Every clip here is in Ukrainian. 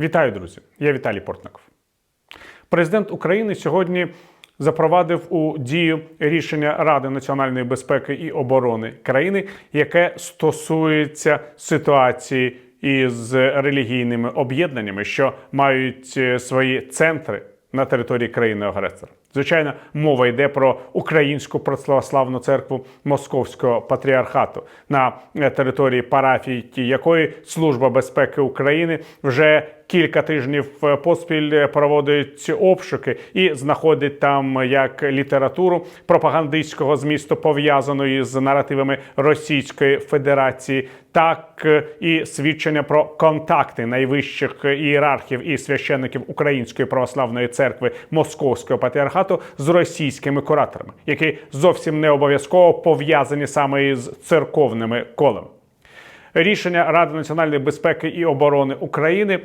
Вітаю, друзі! Я Віталій Портников. Президент України сьогодні запровадив у дію рішення Ради національної безпеки і оборони країни, яке стосується ситуації із релігійними об'єднаннями, що мають е, свої центри на території країни-агресора. Звичайно, мова йде про українську православну церкву Московського патріархату на е, території парафії, якої Служба безпеки України вже кілька тижнів е, поспіль проводить обшуки і знаходить там як літературу пропагандистського змісту, пов'язаної з наративами Російської Федерації, так е, і свідчення про контакти найвищих ієрархів і священників Української православної церкви Московського патріархату з російськими кураторами, які зовсім не обов'язково пов'язані саме із церковними колами. Рішення Ради національної безпеки і оборони України.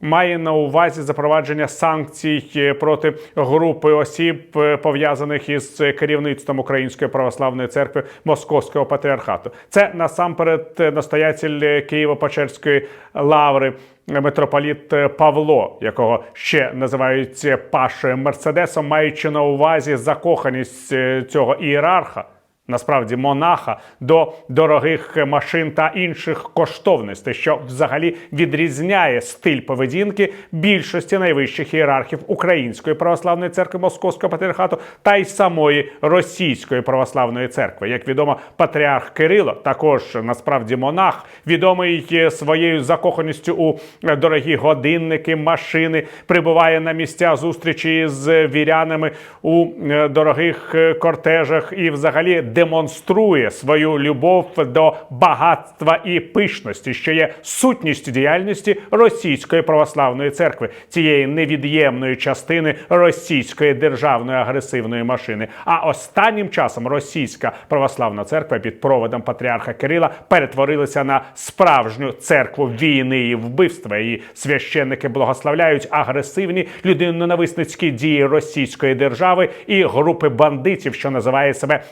Має на увазі запровадження санкцій проти групи осіб, е, пов'язаних із керівництвом Української православної церкви Московського патріархату. Це насамперед настоятель Києво-Печерської лаври митрополіт Павло, якого ще називають Пашою Мерседесом, маючи на увазі закоханість е, цього ієрарха. Насправді монаха до дорогих машин та інших коштовностей, що взагалі відрізняє стиль поведінки більшості найвищих ієрархів Української православної церкви Московського патріархату та й самої Російської православної церкви. Як відомо, патріарх Кирило, також насправді монах, відомий своєю закоханістю у дорогі годинники, машини, прибуває на місця зустрічі з вірянами у дорогих кортежах і, взагалі, демонструє свою любов до багатства і пишності, що є сутністю діяльності Російської православної церкви, цієї невід'ємної частини російської державної агресивної машини. А останнім часом російська православна церква під проводом патріарха Кирила перетворилася на справжню церкву війни і вбивства. Її священники благословляють агресивні людиноненависницькі дії російської держави і групи бандитів, що називає себе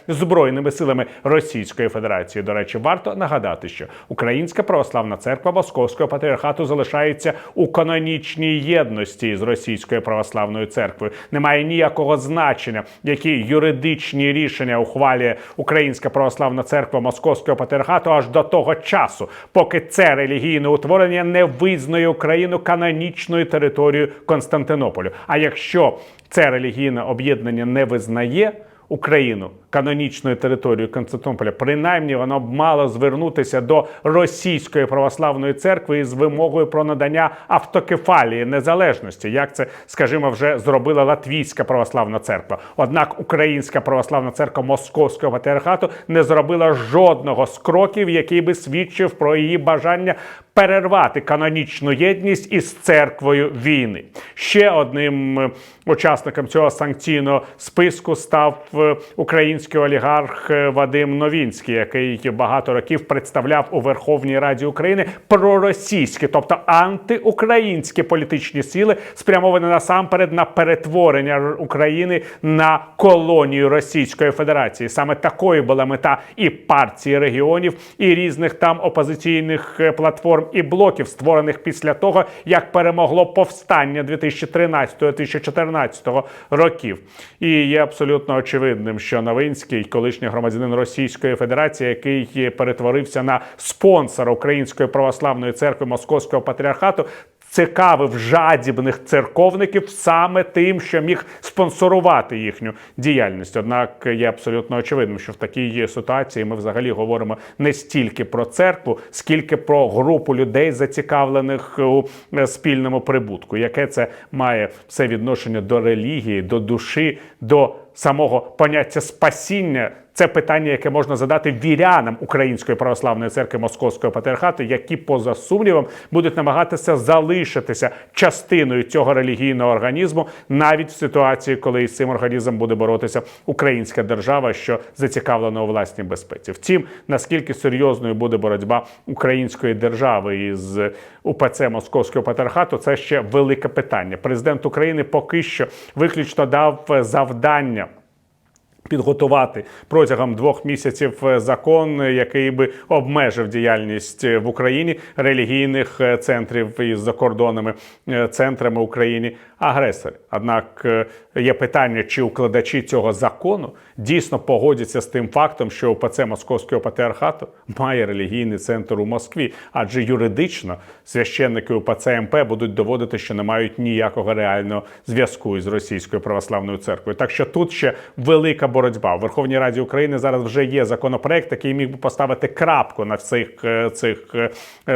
збройними силами Російської Федерації. До речі, варто нагадати, що Українська православна церква Московського патріархату залишається у канонічній єдності з Російською православною церквою. Немає ніякого значення, які юридичні рішення ухвалює Українська православна церква Московського патріархату аж до того часу, поки це релігійне утворення не визнає Україну канонічною територією Константинополю. А якщо це релігійне об'єднання не визнає Україну канонічною територією Константинополя, принаймні воно б мало звернутися до російської православної церкви із вимогою про надання автокефалії незалежності, як це, скажімо, вже зробила Латвійська православна церква. Однак Українська православна церква Московського патріархату не зробила жодного з кроків, який би свідчив про її бажання. Перервати канонічну єдність із церквою війни. Ще одним е, учасником цього санкційного списку став е, український олігарх е, Вадим Новінський, який багато років представляв у Верховній Раді України проросійські, тобто антиукраїнські політичні сили, спрямовані насамперед на перетворення України на колонію Російської Федерації. Саме такою була мета і партії регіонів, і різних там опозиційних платформ і блоків, створених після того, як перемогло повстання 2013-2014 років. І є абсолютно очевидним, що Новинський, колишній громадянин Російської Федерації, який перетворився на спонсора Української православної церкви Московського патріархату, цікавив жадібних церковників саме тим, що міг спонсорувати їхню діяльність. Однак є абсолютно очевидним, що в такій ситуації ми взагалі говоримо не стільки про церкву, скільки про групу людей, зацікавлених у спільному прибутку, яке це має все відношення до релігії, до душі, до самого поняття спасіння. Це питання, яке можна задати вірянам Української православної церкви Московського патріархату, які, поза сумнівом, будуть намагатися залишитися частиною цього релігійного організму, навіть в ситуації, коли із цим організмом буде боротися українська держава, що зацікавлена у власній безпеці. Втім, наскільки серйозною буде боротьба української держави із УПЦ Московського патріархату, це ще велике питання. Президент України поки що виключно дав завдання Підготувати протягом двох місяців е, закон, е, який би обмежив діяльність е, в Україні релігійних центрів із закордонними центрами Україні агресори. Однак є питання, чи укладачі цього закону дійсно погодяться з тим фактом, що УПЦ Московського патріархату має релігійний центр у Москві, адже юридично священники УПЦ МП будуть доводити, що не мають ніякого реального зв'язку із російською православною церквою. Так що тут ще велика боротьба. У Верховній Раді України зараз вже є законопроект, який міг би поставити крапку на всіх е, цих е,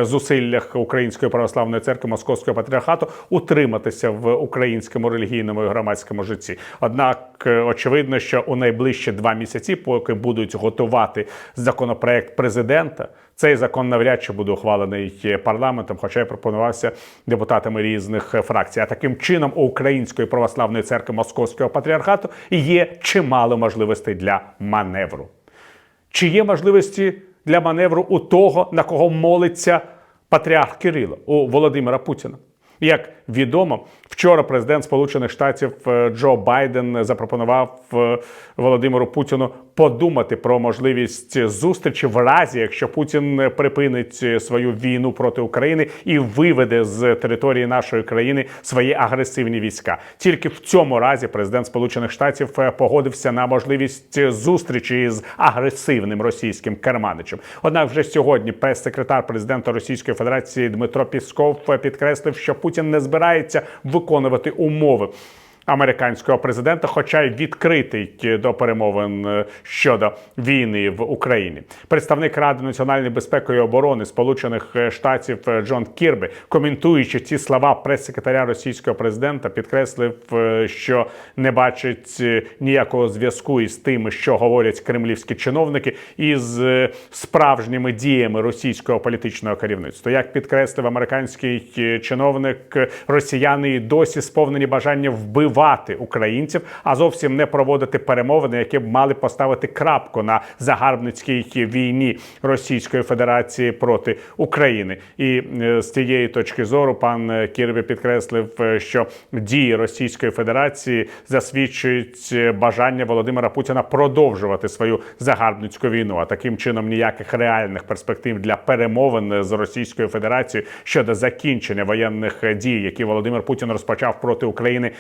зусиллях Української православної церкви Московського патріархату утриматися в українському релігійному і громадському житті. Однак е, очевидно, що у найближчі два місяці, поки будуть готувати законопроект президента. Цей закон навряд чи буде ухвалений парламентом, хоча й пропонувався депутатами різних фракцій. А таким чином у Української православної церкви Московського патріархату є чимало можливостей для маневру. Чи є можливості для маневру у того, на кого молиться патріарх Кирило, у Володимира Путіна? Як відомо, вчора президент Сполучених Штатів е, Джо Байден запропонував е, Володимиру Путіну подумати про можливість зустрічі в разі, якщо Путін припинить свою війну проти України і виведе з території нашої країни свої агресивні війська. Тільки в цьому разі президент Сполучених Штатів е, погодився на можливість зустрічі з агресивним російським керманичем. Однак, вже сьогодні прес-секретар президента Російської Федерації Дмитро Пісков е, підкреслив, що Путін не збирається виконувати умови. Американського президента, хоча й відкритий до перемовин е, щодо війни в Україні. Представник Ради національної безпеки і оборони Сполучених е, Штатів е, Джон Кірбі, коментуючи ці слова прес-секретаря російського президента, підкреслив, що не бачить ніякого зв'язку із тим, що говорять кремлівські чиновники, із е, справжніми діями російського політичного керівництва. Як підкреслив американський чиновник, росіяни і досі сповнені бажання вбивати українців, а зовсім не проводити перемовини, які б мали поставити крапку на загарбницькій війні Російської Федерації проти України. І е, з цієї точки зору пан е, Кірбі підкреслив, е, що дії Російської Федерації засвідчують бажання Володимира Путіна продовжувати свою загарбницьку війну. А таким чином ніяких реальних перспектив для перемовин з Російською Федерацією щодо закінчення воєнних дій, які Володимир Путін розпочав проти України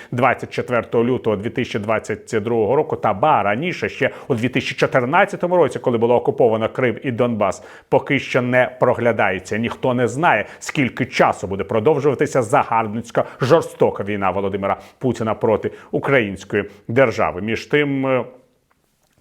24 лютого 2022 року, та ба раніше ще у 2014 році, коли було окуповано Крим і Донбас, поки що не проглядається. Ніхто не знає, скільки часу буде продовжуватися загарбницька жорстока війна Володимира Путіна проти української держави. Між тим.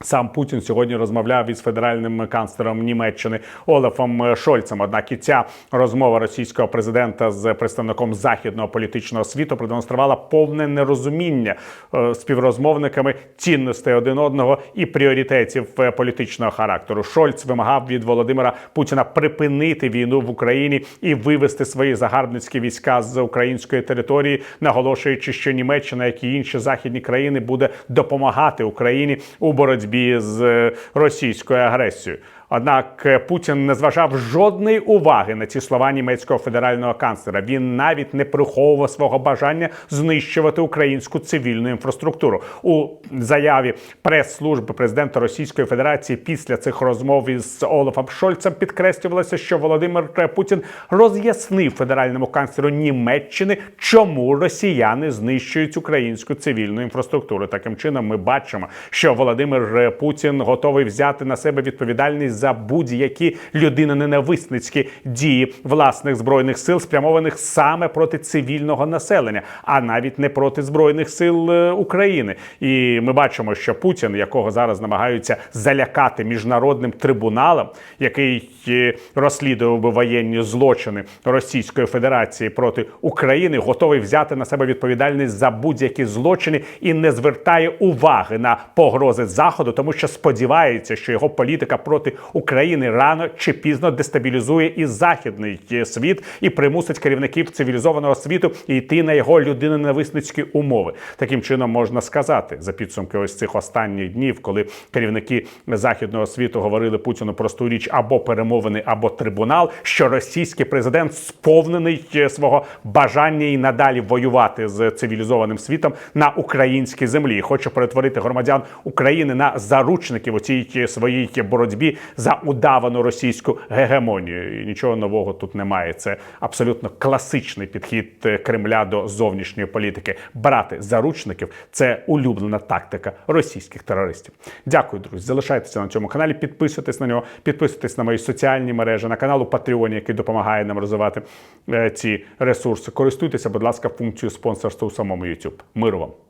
Е, Сам Путін сьогодні розмовляв із федеральним канцлером Німеччини Олафом Шольцем. Однак і ця розмова російського президента з представником західного політичного світу продемонструвала повне нерозуміння е, співрозмовниками цінностей один одного і пріоритетів е, політичного характеру. Шольц вимагав від Володимира Путіна припинити війну в Україні і вивести свої загарбницькі війська з української території, наголошуючи, що Німеччина, як і інші західні країни, буде допомагати Україні у боротьбі з е, російською агресією. Однак е, Путін не зважав жодної уваги на ці слова німецького федерального канцлера. Він навіть не приховував свого бажання знищувати українську цивільну інфраструктуру у заяві прес-служби президента Російської Федерації після цих розмов із Олафом Шольцем підкреслювалося, що Володимир Путін роз'яснив федеральному канцлеру Німеччини, чому росіяни знищують українську цивільну інфраструктуру. Таким чином, ми бачимо, що Володимир Путін готовий взяти на себе відповідальність за будь-які людиноненависницькі дії власних збройних сил, спрямованих саме проти цивільного населення, а навіть не проти збройних сил е, України. І ми бачимо, що Путін, якого зараз намагаються залякати міжнародним трибуналом, який е, розслідував би воєнні злочини Російської Федерації проти України, готовий взяти на себе відповідальність за будь-які злочини і не звертає уваги на погрози заходу, тому що сподівається, що його політика проти України рано чи пізно дестабілізує і західний е, світ і примусить керівників цивілізованого світу йти на його людиноненависницькі умови. Таким чином можна сказати за підсумки ось цих останніх днів, коли керівники західного світу говорили Путіну просту річ або перемовини, або трибунал, що російський президент сповнений е, свого бажання і надалі воювати з цивілізованим світом на українській землі, і хоче перетворити громадян України на заручників у цій е, своїй боротьбі за удавану російську гегемонію. І нічого нового тут немає. Це абсолютно класичний підхід е, Кремля до зовнішньої політики. Брати заручників це улюблена тактика російських терористів. Дякую, друзі. Залишайтеся на цьому каналі, підписуйтесь на нього, підписуйтесь на мої соціальні мережі, на канал у Patreon, який допомагає нам розвивати е, ці ресурси. Користуйтеся, будь ласка, функцією спонсорства у самому YouTube. Миру вам!